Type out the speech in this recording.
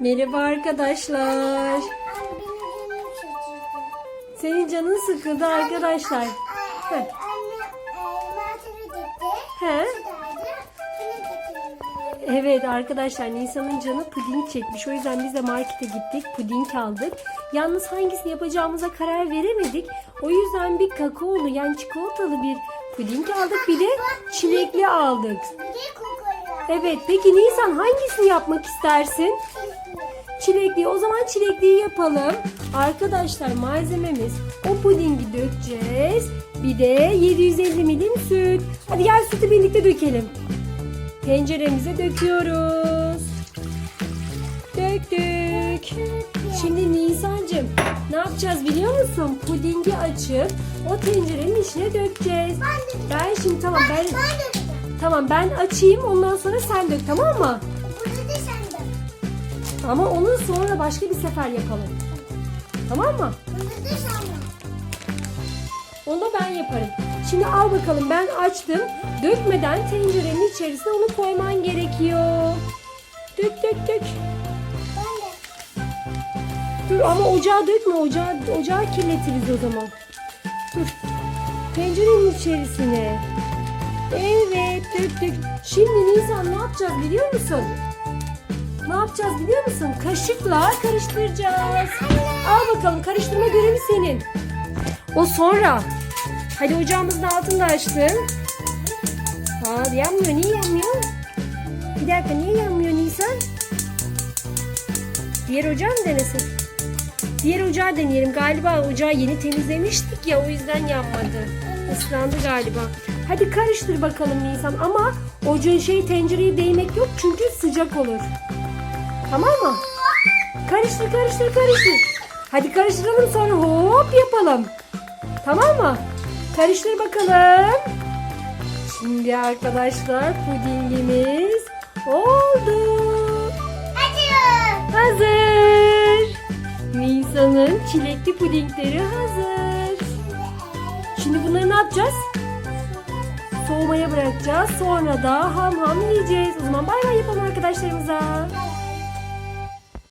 Merhaba arkadaşlar. Senin canın sıkıldı arkadaşlar. He? Getirdim. Evet arkadaşlar Nisan'ın canı puding çekmiş. O yüzden biz de markete gittik. Puding aldık. Yalnız hangisini yapacağımıza karar veremedik. O yüzden bir kakaolu yani çikolatalı bir puding aldık. Bir de çilekli aldık. Bir de. Evet peki Nisan hangisini yapmak istersin? Çilekli. O zaman çilekliyi yapalım. Arkadaşlar malzememiz o pudingi dökeceğiz. Bir de 750 milim süt. Hadi gel sütü birlikte dökelim. Tenceremize döküyoruz. Döktük. Şimdi Nisan'cığım ne yapacağız biliyor musun? Pudingi açıp o tencerenin içine dökeceğiz. Ben şimdi tamam ben Ben. Tamam ben açayım ondan sonra sen dök tamam mı? Bunu da sen de. Ama onu sonra başka bir sefer yapalım. Tamam mı? Bunu da sen de. Onu da ben yaparım. Şimdi al bakalım ben açtım. Dökmeden tencerenin içerisine onu koyman gerekiyor. Dök dök dök. Ben de. Dur ama ocağa dökme. Ocağı, ocağı kirletiriz o zaman. Dur. Tencerenin içerisine. Evet dök. Şimdi Nisan ne yapacağız biliyor musun? Ne yapacağız biliyor musun? Kaşıkla karıştıracağız. Al bakalım karıştırma görevi senin. O sonra. Hadi ocağımızın altını da açtım. Aa yanmıyor. Niye yanmıyor? Bir dakika niye yanmıyor Nisan? Diğer ocağı mı denesin? Diğer ocağı deneyelim. Galiba ocağı yeni temizlemiştik ya o yüzden yanmadı. Islandı galiba. Hadi karıştır bakalım Nisan ama ocağın şey tencereye değmek yok çünkü sıcak olur. Tamam mı? Karıştır karıştır karıştır. Hadi karıştıralım sonra hop yapalım. Tamam mı? Karıştır bakalım. Şimdi arkadaşlar pudingimiz oldu. Nisan'ın çilekli pudingleri hazır. Şimdi bunları ne yapacağız? Soğumaya bırakacağız. Sonra da ham ham yiyeceğiz. O zaman bay bay yapalım arkadaşlarımıza.